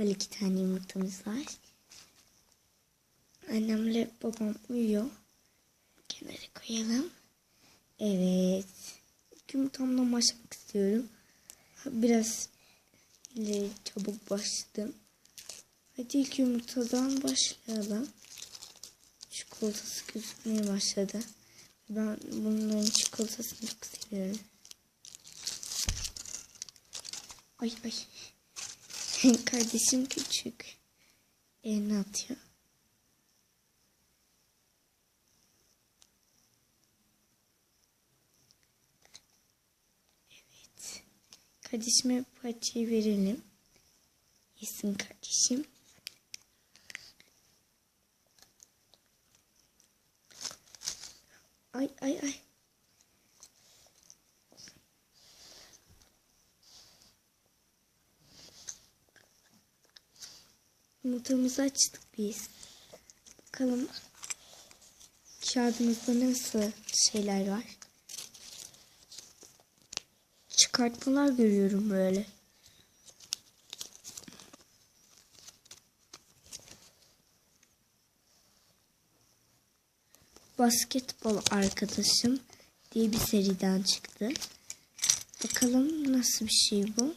Böyle iki tane yumurtamız var. Annemle babam uyuyor. Kenara koyalım. Evet. İlk yumurtamdan başlamak istiyorum. Biraz çabuk başladım. Hadi ilk yumurtadan başlayalım. Çikolatası gözükmeye başladı. Ben bunların çikolatasını çok seviyorum. Ay ay. Kardeşim küçük. Elini atıyor. Evet. Kardeşime parçayı verelim. Yesin kardeşim. Ay ay ay. Yumurtamızı açtık biz. Bakalım kağıdımızda nasıl şeyler var. Çıkartmalar görüyorum böyle. Basketbol arkadaşım diye bir seriden çıktı. Bakalım nasıl bir şey bu.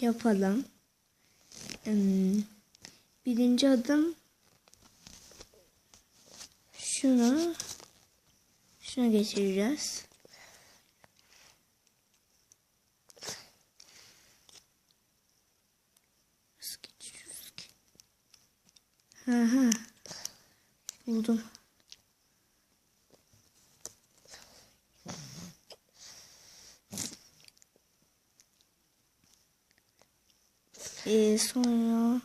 Yapalım. Birinci adım şunu şuna geçireceğiz. Nasıl. Buldum. Ee, sonra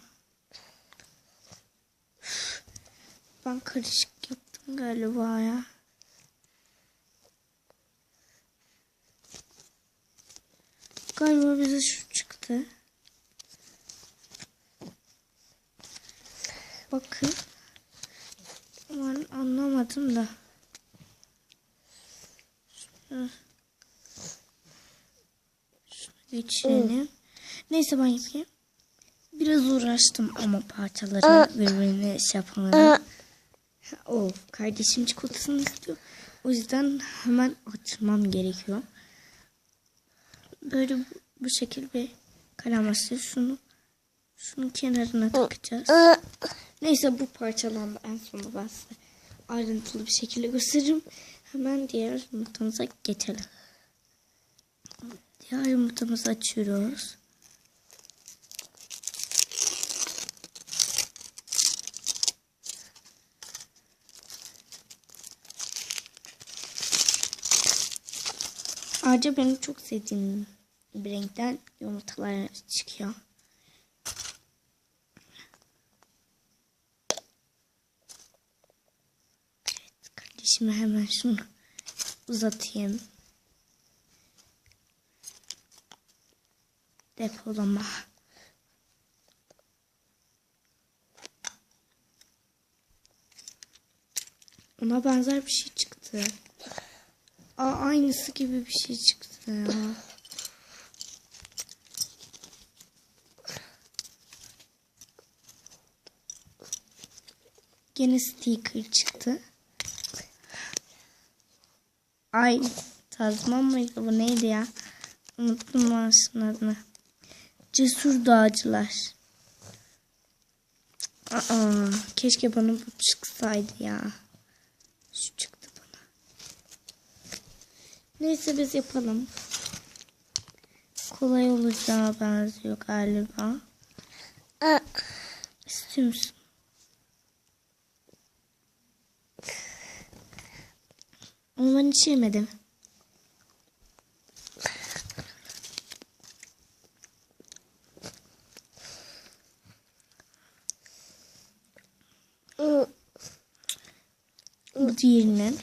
ben karışık yaptım galiba ya. Galiba bize şu çıktı. Bakın. Ben anlamadım da. Şunu, şunu geçirelim. Neyse ben yapayım. Biraz uğraştım ama parçaları birbirine şey yapamadım. Of kardeşim çikolatasını istiyor. O yüzden hemen açmam gerekiyor. Böyle bu, bu şekil bir kalem açıyor. Şunu şunun kenarına takacağız. Neyse bu parçalandı. En sonunda ben size ayrıntılı bir şekilde gösteririm. Hemen diğer yumurtamıza geçelim. Diğer yumurtamızı açıyoruz. Ayrıca benim çok sevdiğim bir renkten yumurtalar çıkıyor. Evet kardeşime hemen şunu uzatayım. Depolama. Ona benzer bir şey çıktı. Aa, aynısı gibi bir şey çıktı ya. Gene sticker çıktı. Ay Tazman mıydı bu neydi ya? Unuttum maaşın adını. Cesur Dağcılar. Aa, keşke bana bu çıksaydı ya. Şu çıktı bana. Neyse biz yapalım. Kolay olacağı benziyor galiba. İstiyor musun? Ama ben hiç yemedim. Bu diğerinin.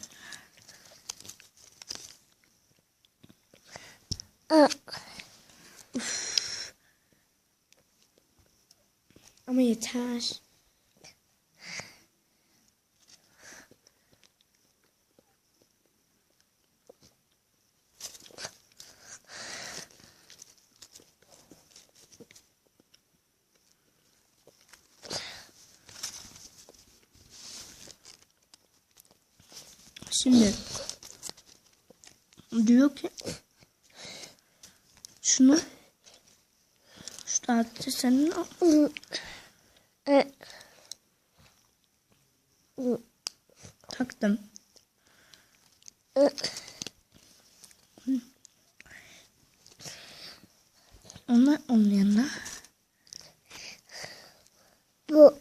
yavaş. Şimdi diyor ki şunu şu dağıtırsan al. Taktım. Ona onun yanına. Bu.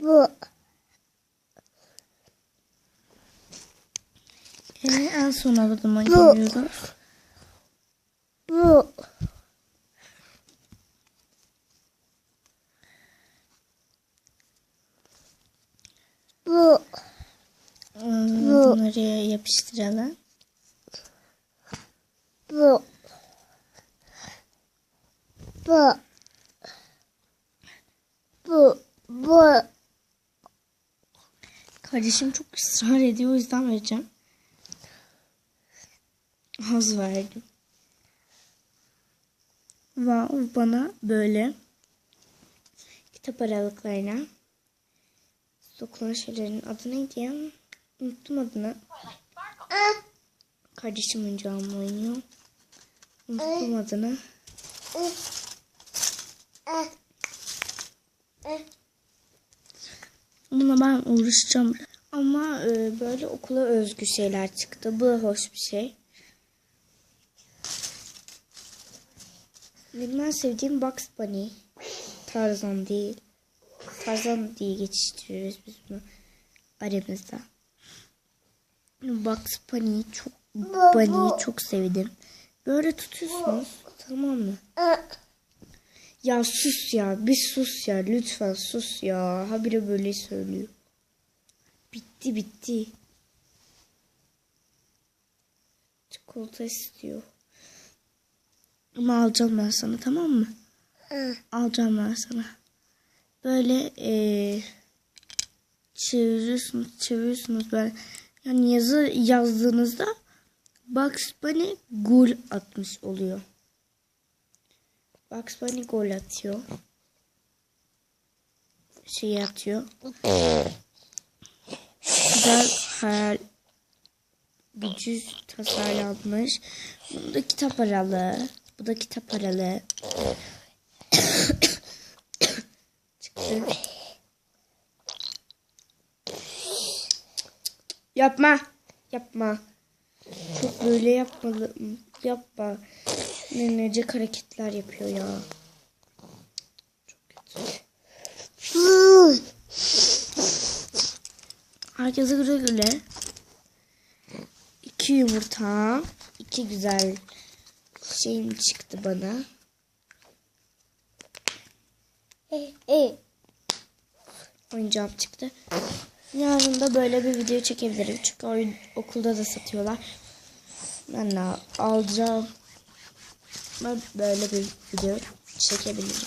Bu. Ee, en son adıma geliyoruz. Bu. Bu. Ee, Bunları yapıştıralım. Bu. Bu. Bu. Bu. Kardeşim çok ısrar ediyor o yüzden vereceğim. Az verdim. Wow, bana böyle kitap aralıklarına sokulan şeylerin adı neydi ya? Unuttum adını. Kardeşim oyuncağımla oynuyor. Unuttum adını. Buna ben uğraşacağım. Ama e, böyle okula özgü şeyler çıktı. Bu hoş bir şey. Benim en sevdiğim Bugs Bunny. Tarzan değil. Tarzan diye geçiştiriyoruz biz bunu aramızda. Bugs Bunny'yi çok Bunny'yi çok sevdim. Böyle tutuyorsunuz tamam mı? Ya sus ya bir sus ya lütfen sus ya. Habire böyle söylüyor. Bitti bitti. Çikolata istiyor. Ama alacağım ben sana tamam mı? Alacağım ben sana. Böyle eee çeviriyorsunuz çeviriyorsunuz böyle. Yani yazı yazdığınızda Bugs Bunny gol atmış oluyor. Bugs Bunny gol atıyor. Şey atıyor. Güzel hayal gücü tasarlanmış. Bu da kitap aralı. Bu da kitap aralı. Çıktı. Yapma. Yapma. Çok böyle yapmalı. Yapma. Nenecek hareketler yapıyor ya. Herkese güle güle. İki yumurta. iki güzel şeyim çıktı bana. Oyuncağım çıktı. Yarın da böyle bir video çekebilirim. Çünkü oyun, okulda da satıyorlar. Ben de alacağım. Ben böyle bir video çekebilirim.